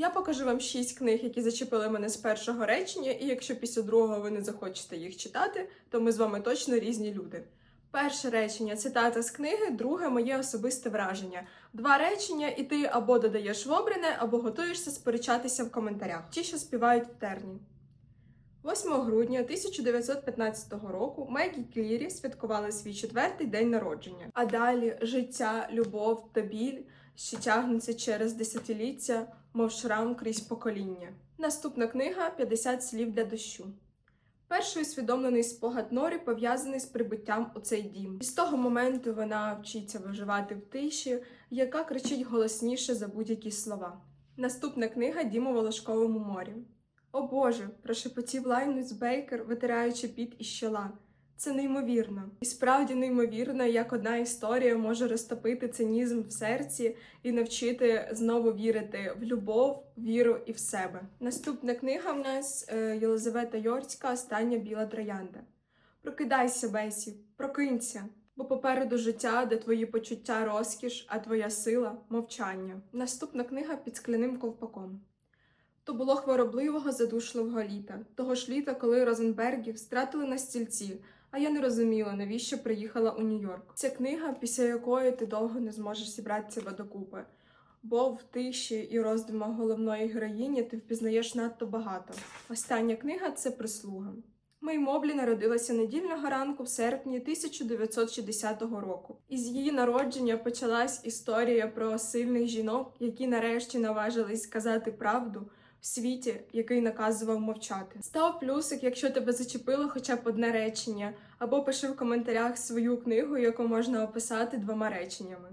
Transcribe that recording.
Я покажу вам шість книг, які зачепили мене з першого речення, і якщо після другого ви не захочете їх читати, то ми з вами точно різні люди. Перше речення цитата з книги, друге моє особисте враження. Два речення, і ти або додаєш в обране, або готуєшся сперечатися в коментарях. Ті, що співають в терні. 8 грудня 1915 року Мегі Клірі святкували свій четвертий день народження. А далі життя, любов та біль, що тягнуться через десятиліття, мов шрам крізь покоління. Наступна книга 50 слів для дощу. Перший усвідомлений спогад Норі пов'язаний з прибуттям у цей дім. І з того моменту вона вчиться виживати в тиші, яка кричить голосніше за будь-які слова. Наступна книга Дім у Волошковому морі. О Боже, прошепотів Лайнус Бейкер, витираючи піт із чола. Це неймовірно. І справді неймовірно, як одна історія може розтопити цинізм в серці і навчити знову вірити в любов, віру і в себе. Наступна книга в нас е, Єлизавета Йорська Остання біла троянда. Прокидайся, Бесі, прокинься, бо попереду життя, де твої почуття розкіш, а твоя сила мовчання. Наступна книга під скляним ковпаком. То було хворобливого задушливого літа, того ж літа, коли Розенбергів стратили на стільці, а я не розуміла, навіщо приїхала у Нью-Йорк. Це книга, після якої ти довго не зможеш зібратися докупи. Бо в тиші і роздумах головної героїні ти впізнаєш надто багато. Остання книга це прислуга. Мей Моблі народилася недільного ранку в серпні 1960 року. Із її народження почалась історія про сильних жінок, які нарешті наважились сказати правду в світі, який наказував мовчати. Став плюсик, якщо тебе зачепило хоча б одне речення, або пиши в коментарях свою книгу, яку можна описати двома реченнями.